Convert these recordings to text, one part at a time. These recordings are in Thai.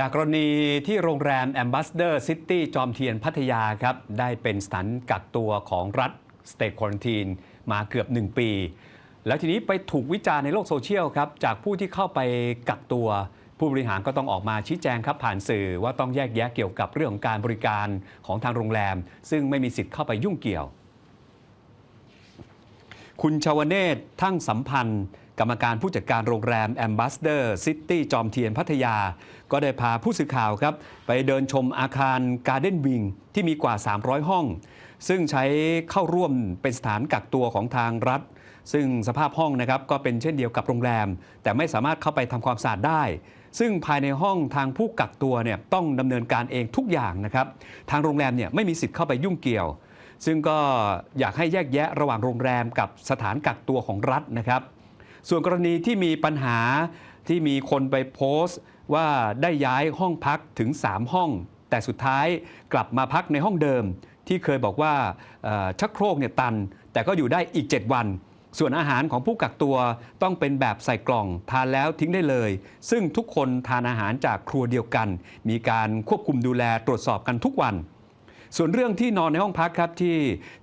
จากกรณีที่โรงแรม Ambassador City จอมเทียนพัทยาครับ ได้เป็นสถานกักตัวของรัฐ State Quarantine มาเกือบ 1 ปี แล้วทีนี้ไปถูกวิจารณ์ในโลกโซเชียลครับ จากผู้ที่เข้าไปกักตัว ผู้บริหารก็ต้องออกมาชี้แจงครับผ่านสื่อว่าต้องแยกแยะเกี่ยวกับเรื่องของการบริการของทางโรงแรม ซึ่งไม่มีสิทธิ์เข้าไปยุ่งเกี่ยว คุณชาวเนศทั้งสัมพันธ์ กรรมการผู้จัดการโรงแรม Ambassador City จอมเทียนพัทยา ก็ได้พาผู้สื่อข่าวครับ ไปเดินชมอาคาร Garden Wing ที่มีกว่า 300 ห้อง ซึ่งใช้เข้าร่วมเป็นสถานกักตัวของทางรัฐ ซึ่งสภาพห้องนะครับก็เป็นเช่นเดียวกับโรงแรม แต่ไม่สามารถเข้าไปทำความสะอาดได้ ซึ่งภายในห้องทางผู้กักตัวเนี่ยต้องดำเนินการเองทุกอย่างนะครับทางโรงแรมเนี่ยไม่มีสิทธิ์เข้าไปยุ่งเกี่ยว ซึ่งก็อยากให้แยกแยะระหว่างโรงแรมกับสถานกักตัวของรัฐนะครับ ส่วนกรณีที่มีปัญหาที่มีคนไปโพสต์ ว่าได้ย้ายห้องพักถึง 3 ห้อง แต่สุดท้ายกลับมาพักในห้องเดิม ที่เคยบอกว่าชักโครกเนี่ยตัน แต่ก็อยู่ได้อีก 7 วัน ส่วนอาหารของผู้กักตัวต้องเป็นแบบใส่กล่องทานแล้วทิ้งได้เลย ซึ่งทุกคนทานอาหารจากครัวเดียวกัน มีการควบคุมดูแลตรวจสอบกันทุกวัน ส่วนเรื่องที่นอนในห้องพักครับที่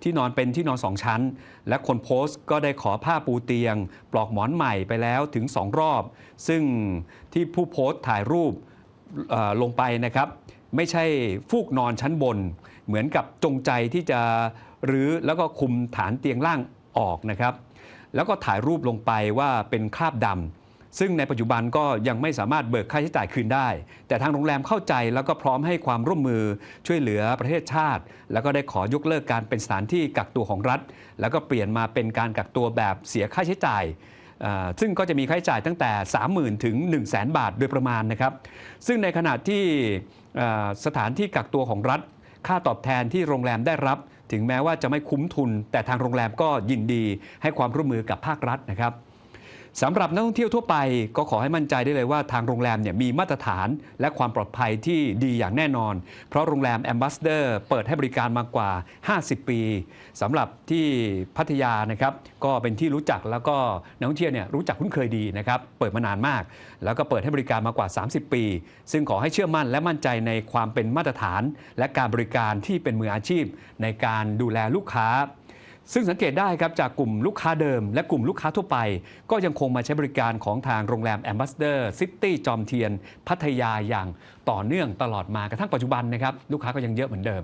ที่นอนเป็นที่นอนสองชั้น และคนโพสต์ก็ได้ขอผ้าปูเตียง ปลอกหมอนใหม่ไปแล้วถึง2รอบ ซึ่งที่ผู้โพสต์ถ่ายรูปลงไปนะครับ ไม่ใช่ฟูกนอนชั้นบน เหมือนกับจงใจที่จะรื้อแล้วก็คุมฐานเตียงล่างออกนะครับ แล้วก็ถ่ายรูปลงไปว่าเป็นคราบดำ ซึ่งในปัจจุบันก็ยังไม่สามารถเบิกค่าใช้จ่ายคืนได้ แต่ทางโรงแรมเข้าใจแล้วก็พร้อมให้ความร่วมมือช่วยเหลือประเทศชาติ แล้วก็ได้ขอยกเลิกการเป็นสถานที่กักตัวของรัฐ แล้วก็เปลี่ยนมาเป็นการกักตัวแบบเสียค่าใช้จ่ายซึ่งก็จะมีค่าใช้จ่ายตั้งแต่ 30,000 ถึง 1 0 0 0 0 0 บาทโดยประมาณนะครับ ซึ่งในขณะที่สถานที่กักตัวของรัฐ ค่าตอบแทนที่โรงแรมได้รับ ถึงแม้ว่าจะไม่คุ้มทุน แต่ทางโรงแรมก็ยินดีให้ความร่วมมือกับภาครัฐนะครับ สำหรับนักท่องเที่ยวทั่วไปก็ขอให้มั่นใจได้เลยว่าทางโรงแรมเนี่ยมีมาตรฐานและความปลอดภัยที่ดีอย่างแน่นอน เพราะโรงแรม Ambassador เปิดให้บริการมากว่า 50 ปีสำหรับที่พัทยานะครับก็เป็นที่รู้จักแล้วก็นักท่องเที่ยวเนี่ยรู้จักคุ้นเคยดีนะครับเปิดมานานมาก แล้วก็เปิดให้บริการมากว่า 30 ปี ซึ่งขอให้เชื่อมั่นและมั่นใจในความเป็นมาตรฐาน และการบริการที่เป็นมืออาชีพ ในการดูแลลูกค้า ซึ่งสังเกตได้ครับจากกลุ่มลูกค้าเดิม และกลุ่มลูกค้าทั่วไป ก็ยังคงมาใช้บริการของทางโรงแรมแอมบาสเดอร์ซิตี้จอมเทียน พัทยาอย่างต่อเนื่องตลอดมากระทั่งปัจจุบันนะครับลูกค้าก็ยังเยอะเหมือนเดิม